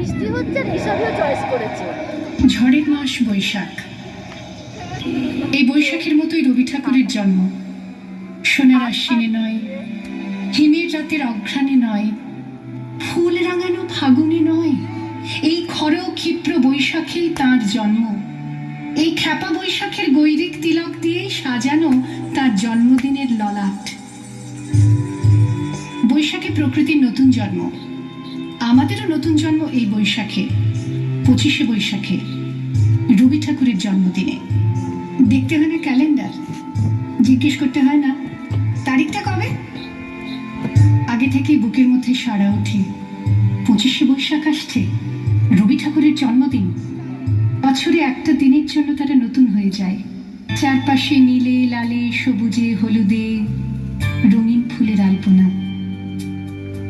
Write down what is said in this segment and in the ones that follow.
বৃষ্টি হচ্ছে আর এসবও চয়েস করেছে। ঝড়ের মাস বৈশাখ। এই বৈশাখের মতোই রবি ঠাকুরের জন্ম। সোনার আশ্বিনে নয়, হিমের রাতের অঘ্রাণে নয়, ফুল রাঙানো ফাগুনে নয়, এই খর ক্ষিপ্র বৈশাখেই তার জন্ম। এই খ্যাপা বৈশাখের গৈরিক তিলক দিয়েই সাজানো তার জন্মদিনের ললাট। বৈশাখে প্রকৃতির নতুন জন্ম। আমাদেরও নতুন জন্ম এই বৈশাখে, পঁচিশে বৈশাখে, রবি ঠাকুরের জন্মদিনে। দেখতে হয় না ক্যালেন্ডার। জিজ্ঞেস করতে হয় না, তারিখটা কবে? আগে থেকেই বুকের মধ্যে সারা ওঠে, পঁচিশে বৈশাখ আসছে, রবি ঠাকুরের জন্মদিন। বছরে একটা দিনের জন্য তারা নতুন হয়ে যায়। চারপাশে নীলে, লালে, সবুজে, হলুদে, রঙিন ফুলের আলপনা।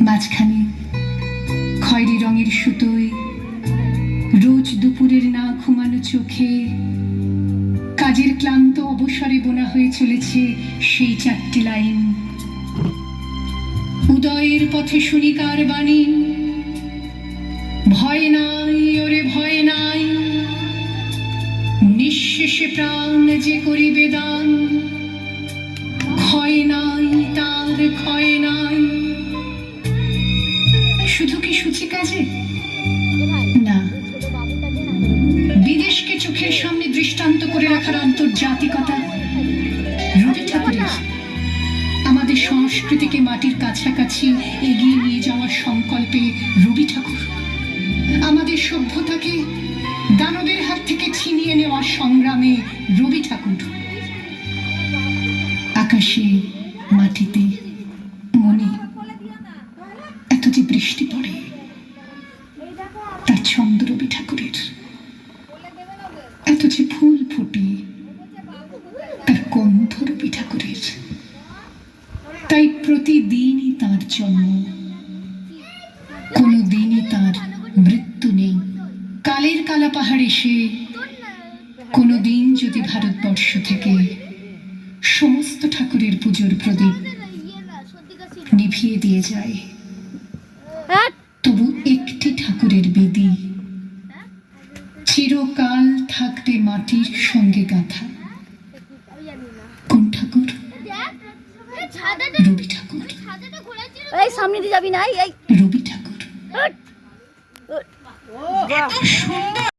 মাঝখানে খয়েরি রঙের সুতোয়, রোজ দুপুরের না ঘুমানো চোখে, কাজের ক্লান্ত অবসরে বোনা হয়ে চলেছে সেই চারটি লাইন। উদয়ের পথে শুনিকার বাণী, ভয় নাই, ওরে ভয় নাই, নিঃশেষে প্রাণ যে করিবে দান, ক্ষয় নাই তার ক্ষয় নাই। শুধু আছে? না। না। বিদেশকে চোখের সামনে দৃষ্টান্ত করে রাখার আন্তর্জাতিকতা? রবি ঠাকুরের। আমাদের সংস্কৃতিকে মাটির কাছাকাছি এগিয়ে নিয়ে যাওয়ার সংকল্পে রবি ঠাকুর। আমাদের সভ্যতাকে দানবের হাত থেকে ছিনিয়ে নেওয়ার সংগ্রামে রবি ঠাকুর। আকাশে মাটিতে মনে এত যে বৃষ্টি পড়ে তার ছন্দ রবি ঠাকুরের এত যে ফুল ফুটে তার রবি ঠাকুরের তাই প্রতিদিনই তার জন্ম। কোনো দিনই তার মৃত্যু নেই। কালের কালা পাহাড় এসে কোনো দিন যদি ভারতবর্ষ থেকে সমস্ত ঠাকুরের পুজোর প্রদীপ নিভিয়ে দিয়ে যায় হ্যাঁ। তবু একটি চিরকাল থাকতে মাটির সঙ্গে গাঁথা। কোন ঠাকুর? রবি ঠাকুর। এই সামনে দিয়ে যাবি না এই রবি ঠাকুর। সুন্দর